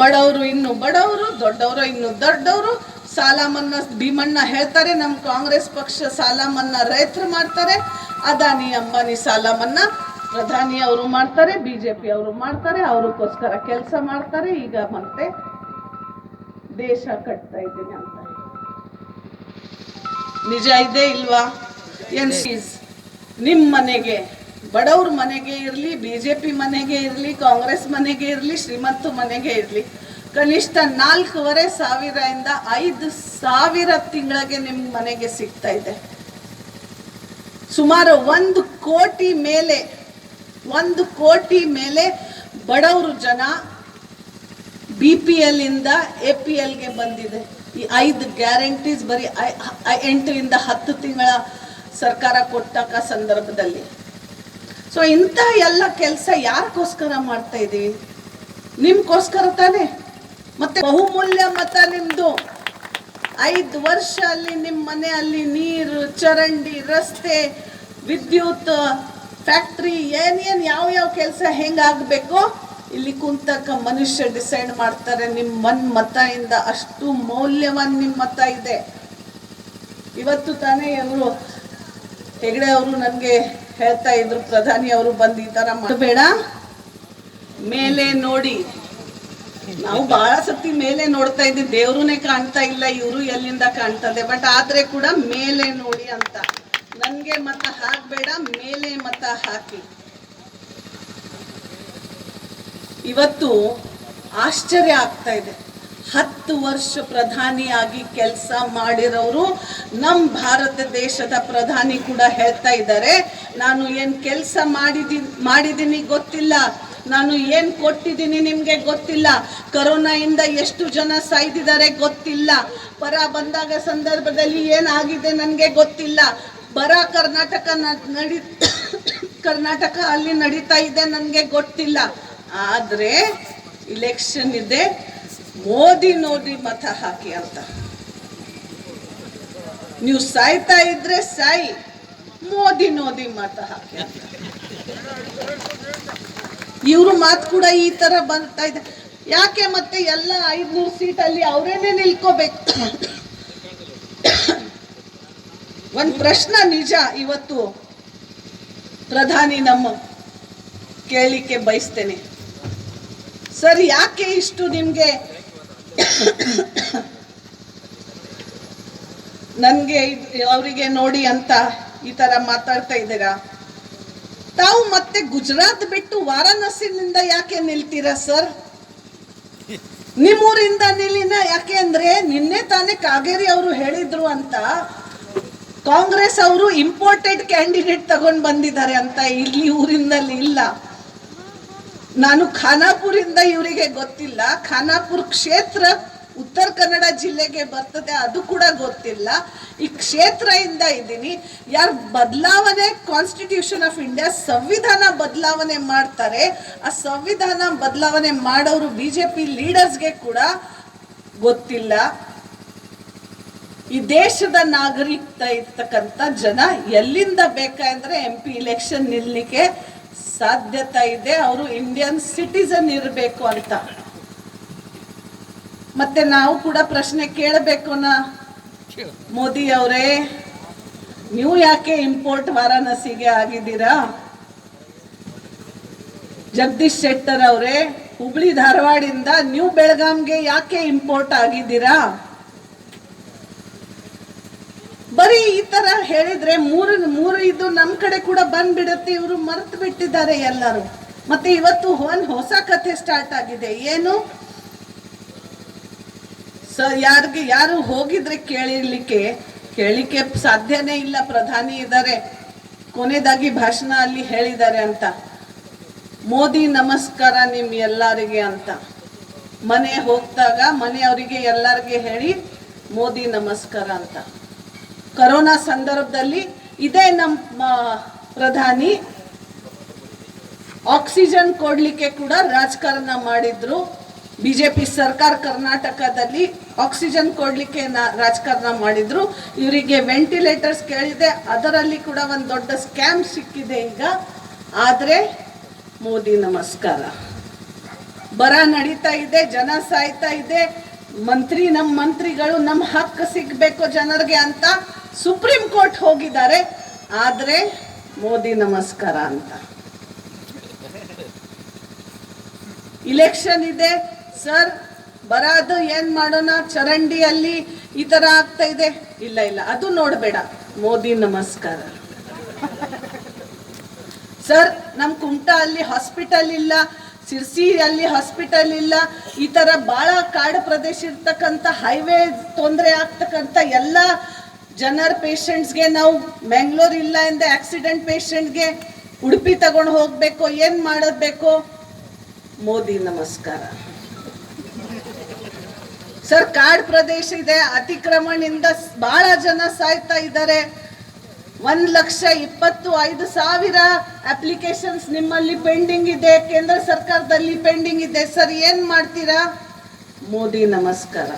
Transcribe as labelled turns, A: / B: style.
A: ಬಡವರು ಇನ್ನು ಬಡವರು, ದೊಡ್ಡವರು ಇನ್ನು ದೊಡ್ಡವರು. ಸಾಲ ಮನ್ನಾ ಭೀಮಣ್ಣ ಹೇಳ್ತಾರೆ ನಮ್ಮ ಕಾಂಗ್ರೆಸ್ ಪಕ್ಷ ಸಾಲ ಮನ್ನಾ ರೈತರು ಮಾಡ್ತಾರೆ, ಅದಾನಿ ಅಂಬಾನಿ ಸಾಲ ಮನ್ನಾ ಪ್ರಧಾನಿ ಅವರು ಮಾಡ್ತಾರೆ, ಬಿಜೆಪಿ ಅವರು ಮಾಡ್ತಾರೆ, ಅವ್ರಿಗೋಸ್ಕರ ಕೆಲಸ ಮಾಡ್ತಾರೆ, ಈಗ ಮತ್ತೆ ದೇಶ ಕಟ್ತಾ ಇದ್ದೀನಿ ಅಂತ ನಿಜ ಇದೆ ಇಲ್ವಾ? ಎನ್ ನಿಮ್ಮ ಮನೆಗೆ ಬಡವ್ರ ಮನೆಗೆ ಇರಲಿ ಬಿ ಜೆ ಪಿ ಮನೆಗೆ ಇರಲಿ, ಕಾಂಗ್ರೆಸ್ ಮನೆಗೆ ಇರಲಿ, ಶ್ರೀಮಂತ ಮನೆಗೆ ಇರಲಿ. ಕನಿಷ್ಠ ನಾಲ್ಕೂವರೆ ಸಾವಿರದಿಂದ ಐದು ಸಾವಿರ ತಿಂಗಳಿಗೆ ನಿಮ್ಮ ಮನೆಗೆ ಸಿಗ್ತಾ ಇದೆ. ಸುಮಾರು ಒಂದು ಕೋಟಿ ಮೇಲೆ, ಒಂದು ಕೋಟಿ ಮೇಲೆ ಬಡವರು ಜನ ಬಿ ಪಿ ಎಲ್ ಇಂದ ಎ ಪಿ ಎಲ್ಗೆ ಬಂದಿದೆ. ಈ ಐದು ಗ್ಯಾರಂಟೀಸ್ ಬರೀ ಎಂಟರಿಂದ ಹತ್ತು ತಿಂಗಳ ಸರ್ಕಾರ ಕೊಟ್ಟಾಕ ಸಂದರ್ಭದಲ್ಲಿ. ಸೊ ಇಂಥ ಎಲ್ಲ ಕೆಲಸ ಯಾರಕ್ಕೋಸ್ಕರ ಮಾಡ್ತಾ ಇದ್ದೀವಿ ನಿಮ್ಗೋಸ್ಕರ ತಾನೇ? ಮತ್ತೆ ಬಹುಮೂಲ್ಯ ಮತ ನಿಮ್ದು. ಐದು ವರ್ಷ ಅಲ್ಲಿ ನಿಮ್ಮ ಮನೆ ಅಲ್ಲಿ ನೀರು, ಚರಂಡಿ, ರಸ್ತೆ, ವಿದ್ಯುತ್, ಫ್ಯಾಕ್ಟ್ರಿ ಏನೇನು ಯಾವ ಯಾವ ಕೆಲಸ ಹೆಂಗಾಗಬೇಕು ಇಲ್ಲಿ ಕುಂತಕ್ಕ ಮನುಷ್ಯ ಡಿಸೈಡ್ ಮಾಡ್ತಾರೆ ನಿಮ್ಮ ಮನ್ ಇಂದ ಅಷ್ಟು ಮೌಲ್ಯವನ್ ನಿಮ್ಮ ಮತ ಇದೆ. ಇವತ್ತು ತಾನೇ ಅವರು ಹೆಗಡೆ ಅವರು ನನಗೆ ಹೇಳ್ತಾ ಇದ್ರು, ಪ್ರಧಾನಿ ಅವರು ಬಂದು ಈ ಥರ ಮಾಡಬೇಡ ಮೇಲೆ ನೋಡಿ. ನಾವು ಬಹಳ ಸತಿ ಮೇಲೆ ನೋಡ್ತಾ ಇದ್ದೀವಿ. ದೇವ್ರನ್ನೇ ಕಾಣ್ತಾ ಇಲ್ಲ, ಇವರು ಎಲ್ಲಿಂದ ಕಾಣ್ತದೆ. ಬಟ್ ಆದ್ರೆ ಕೂಡ ಮೇಲೆ ನೋಡಿ ಅಂತ. ನನ್ಗೆ ಮತ ಹಾಕ್ಬೇಡ, ಮೇಲೆ ಮತ ಹಾಕಿ. ಇವತ್ತು ಆಶ್ಚರ್ಯ ಆಗ್ತಾ ಇದೆ. ಹತ್ತು ವರ್ಷ ಪ್ರಧಾನಿಯಾಗಿ ಕೆಲಸ ಮಾಡಿರೋರು ನಮ್ಮ ಭಾರತ ದೇಶದ ಪ್ರಧಾನಿ ಕೂಡ ಹೇಳ್ತಾ ಇದ್ದಾರೆ. ನಾನು ಏನು ಕೆಲಸ ಮಾಡಿದ್ದೀನಿ ಮಾಡಿದ್ದೀನಿ ಗೊತ್ತಿಲ್ಲ. ನಾನು ಏನು ಕೊಟ್ಟಿದ್ದೀನಿ ನಿಮಗೆ ಗೊತ್ತಿಲ್ಲ. ಕರೋನಾಯಿಂದ ಎಷ್ಟು ಜನ ಸಾಯ್ದಿದ್ದಾರೆ ಗೊತ್ತಿಲ್ಲ. ಪರ ಬಂದಾಗ ಸಂದರ್ಭದಲ್ಲಿ ಏನಾಗಿದೆ ನನಗೆ ಗೊತ್ತಿಲ್ಲ. ಬರ ಕರ್ನಾಟಕ ನಡಿ, ಕರ್ನಾಟಕ ಅಲ್ಲಿ ನಡೀತಾ ಇದೆ ನನಗೆ ಗೊತ್ತಿಲ್ಲ. ಆದರೆ ಇಲೆಕ್ಷನ್ ಇದೆ. ಮೋದಿ ನೋಡಿ ಮತ ಹಾಕಿ ಅಂತ. ನೀವು ಸಾಯ್ತಾ ಇದ್ರೆ ಸಾಯಿ, ಮೋದಿ ನೋದಿ ಮತ ಹಾಕಿ ಅಂತ. ಇವ್ರ ಮಾತು ಕೂಡ ಈ ತರ ಬರ್ತಾ ಇದೆ. ಯಾಕೆ ಮತ್ತೆ ಎಲ್ಲ ಐದ್ನೂರು ಸೀಟಲ್ಲಿ ಅವರೇನೆ ನಿಲ್ಕೋಬೇಕು? ಒಂದ್ ಪ್ರಶ್ನೆ ನಿಜ ಇವತ್ತು ಪ್ರಧಾನಿ ನಮ್ಮ ಕೇಳಲಿಕ್ಕೆ ಬಯಸ್ತೇನೆ. ಸರ್, ಯಾಕೆ ಇಷ್ಟು ನಿಮ್ಗೆ ನನ್ಗೆ ಅವರಿಗೆ ನೋಡಿ ಅಂತ ಈ ತರ ಮಾತಾಡ್ತಾ ಇದ್ದೀರಾ? ತಾವು ಮತ್ತೆ ಗುಜರಾತ್ ಬಿಟ್ಟು ವಾರಾಣಸಿನಿಂದ ಯಾಕೆ ನಿಲ್ತೀರಾ ಸರ್? ನಿಮ್ಮೂರಿಂದ ನಿಲ್ಲಿನ ಯಾಕೆ ಅಂದ್ರೆ ನಿನ್ನೆ ತಾನೇ ಕಾಗೇರಿ ಅವರು ಹೇಳಿದ್ರು ಅಂತ. ಕಾಂಗ್ರೆಸ್ ಅವರು ಇಂಪೋರ್ಟೆಡ್ ಕ್ಯಾಂಡಿಡೇಟ್ ತಗೊಂಡ್ ಬಂದಿದ್ದಾರೆ ಅಂತ ಇಲ್ಲಿ ಊರಿನಲ್ಲಿ ಇಲ್ಲ. ನಾನು ಖಾನಾಪುರಿಂದ ಇವರಿಗೆ ಗೊತ್ತಿಲ್ಲ. ಖಾನಾಪುರ್ ಕ್ಷೇತ್ರ ಉತ್ತರ ಕನ್ನಡ ಜಿಲ್ಲೆಗೆ ಬರ್ತದೆ, ಅದು ಕೂಡ ಗೊತ್ತಿಲ್ಲ. ಈ ಕ್ಷೇತ್ರದಿಂದ ಇದ್ದೀನಿ. ಯಾರು ಬದಲಾವಣೆ ಕಾನ್ಸ್ಟಿಟ್ಯೂಷನ್ ಆಫ್ ಇಂಡಿಯಾ ಸಂವಿಧಾನ ಬದಲಾವಣೆ ಮಾಡ್ತಾರೆ. ಆ ಸಂವಿಧಾನ ಬದಲಾವಣೆ ಮಾಡೋರು ಬಿ ಜೆ ಪಿ ಲೀಡರ್ಸ್ಗೆ ಕೂಡ ಗೊತ್ತಿಲ್ಲ. ಈ ದೇಶದ ನಾಗರಿಕ ಇರ್ತಕ್ಕಂಥ ಜನ ಎಲ್ಲಿಂದ ಬೇಕಾದ್ರೆ ಎಂ ಪಿ ಇಲೆಕ್ಷನ್ ನಿಲ್ಲಲಿಕ್ಕೆ ಸಾಧ್ಯತೆ ಇದೆ, ಅವರು ಇಂಡಿಯನ್ ಸಿಟಿಸನ್ ಇರಬೇಕು ಅಂತ. ಮತ್ತೆ ನಾವು ಕೂಡ ಪ್ರಶ್ನೆ ಕೇಳಬೇಕು ಮೋದಿ ಅವರೇ, ನೀವು ಯಾಕೆ ಇಂಪೋರ್ಟ್ ವಾರಾಣಸಿಗೆ ಆಗಿದ್ದೀರಾ? ಜಗದೀಶ್ ಶೆಟ್ಟರ್ ಅವರೇ, ಹುಬ್ಳಿ ಧಾರವಾಡಿಂದ ನೀವು ಬೆಳಗಾಂಗೆ ಯಾಕೆ ಇಂಪೋರ್ಟ್ ಆಗಿದ್ದೀರಾ? ಬರೀ ಈ ತರ ಹೇಳಿದ್ರೆ ಮೂರು ಮೂರು ಇದು ನಮ್ಮ ಕಡೆ ಕೂಡ ಬಂದ್ಬಿಡುತ್ತೆ, ಇವರು ಮರೆತು ಬಿಟ್ಟಿದ್ದಾರೆ ಎಲ್ಲರೂ. ಮತ್ತೆ ಇವತ್ತು ಒಂದ್ ಹೊಸ ಕಥೆ ಸ್ಟಾರ್ಟ್ ಆಗಿದೆ. ಏನು? ಸ, ಯಾರಿಗೆ, ಯಾರು ಹೋಗಿದ್ರೆ ಕೇಳಿರ್ಲಿಕ್ಕೆ ಕೇಳಿಕೆ ಸಾಧ್ಯನೇ ಇಲ್ಲ, ಪ್ರಧಾನಿ ಇದ್ದಾರೆ. ಕೊನೆದಾಗಿ ಭಾಷಣ ಅಲ್ಲಿ ಹೇಳಿದ್ದಾರೆ ಅಂತ. ಮೋದಿ ನಮಸ್ಕಾರ ನಿಮ್ ಎಲ್ಲರಿಗೆ ಅಂತ. ಮನೆ ಹೋಗ್ದಾಗ ಮನೆಯವರಿಗೆ ಎಲ್ಲರಿಗೆ ಹೇಳಿ ಮೋದಿ ನಮಸ್ಕಾರ ಅಂತ. ಕರೋನಾ ಸಂದರ್ಭದಲ್ಲಿ ಇದೇ ನಮ್ಮ ಪ್ರಧಾನಿ ಆಕ್ಸಿಜನ್ ಕೊಡಲಿಕ್ಕೆ ಕೂಡ ರಾಜಕಾರಣ ಮಾಡಿದ್ರು. ಬಿಜೆಪಿ ಸರ್ಕಾರ ಕರ್ನಾಟಕದಲ್ಲಿ ಆಕ್ಸಿಜನ್ ಕೊಡಲಿಕ್ಕೆ ರಾಜಕಾರಣ ಮಾಡಿದ್ರು. ಇವರಿಗೆ ವೆಂಟಿಲೇಟರ್ಸ್ ಕೇಳಿದೆ. ಅದರಲ್ಲಿ ಕೂಡ ಒಂದು ದೊಡ್ಡ ಸ್ಕ್ಯಾಮ್ ಸಿಕ್ಕಿದೆ ಈಗ. ಆದರೆ ಮೋದಿ ನಮಸ್ಕಾರ. ಬರ ನಡೀತಾ ಇದೆ, ಜನ ಸಾಯ್ತಾ ಇದೆ. ಮಂತ್ರಿ, ನಮ್ಮ ಮಂತ್ರಿಗಳು, ನಮ್ಮ ಹಕ್ಕು ಸಿಗಬೇಕು ಜನರಿಗೆ ಅಂತ ಸುಪ್ರೀಂ ಕೋರ್ಟ್ ಹೋಗಿದ್ದಾರೆ. ಆದರೆ ಮೋದಿ ನಮಸ್ಕಾರ ಅಂತ. ಇಲೆಕ್ಷನ್ ಇದೆ. ಸರ್ ಬರಾದು ಏನ್ ಮಾಡೋಣ? ಚರಂಡಿಯಲ್ಲಿ ಈ ತರ ಆಗ್ತಾ ಇದೆ. ಇಲ್ಲ ಇಲ್ಲ. ಅದು ನೋಡಬೇಡ. ಮೋದಿ ನಮಸ್ಕಾರ. ಸರ್ ನಮ್ ಕುಮಟಾ ಅಲ್ಲಿ ಹಾಸ್ಪಿಟಲ್ ಇಲ್ಲ. ಸಿರ್ಸಿ ಅಲ್ಲಿ ಹಾಸ್ಪಿಟಲ್ ಇಲ್ಲ. ಈ ತರ ಬಹಳ ಕಾಡು ಪ್ರದೇಶ ಇರ್ತಕ್ಕಂಥ ಹೈವೇ ತೊಂದರೆ ಆಗ್ತಕ್ಕಂಥ ಎಲ್ಲ ಜನರ ಪೇಷಂಟ್ಸ್ಗೆ ನಾವು ಮ್ಯಾಂಗ್ಳೂರ್ ಇಲ್ಲ ಎಂದ ಆಕ್ಸಿಡೆಂಟ್ ಪೇಷಂಟ್ಗೆ ಉಡುಪಿ ತಗೊಂಡು ಹೋಗ್ಬೇಕು, ಏನ್ ಮಾಡಬೇಕು ಮೋದಿ, ನಮಸ್ಕಾರ. ಸರ್, ಕಾಡ್ ಪ್ರದೇಶ ಇದೆ, ಅತಿಕ್ರಮಣದಿಂದ ಬಹಳ ಜನ ಸಾಯ್ತಾ ಇದ್ದಾರೆ. ಒಂದ್ ಲಕ್ಷ ಇಪ್ಪತ್ತು ಐದು ಸಾವಿರ ಅಪ್ಲಿಕೇಶನ್ಸ್ ನಿಮ್ಮಲ್ಲಿ ಪೆಂಡಿಂಗ್ ಇದೆ, ಕೇಂದ್ರ ಸರ್ಕಾರದಲ್ಲಿ ಪೆಂಡಿಂಗ್ ಇದೆ. ಸರ್, ಏನ್ ಮಾಡ್ತೀರಾ? ಮೋದಿ, ನಮಸ್ಕಾರ.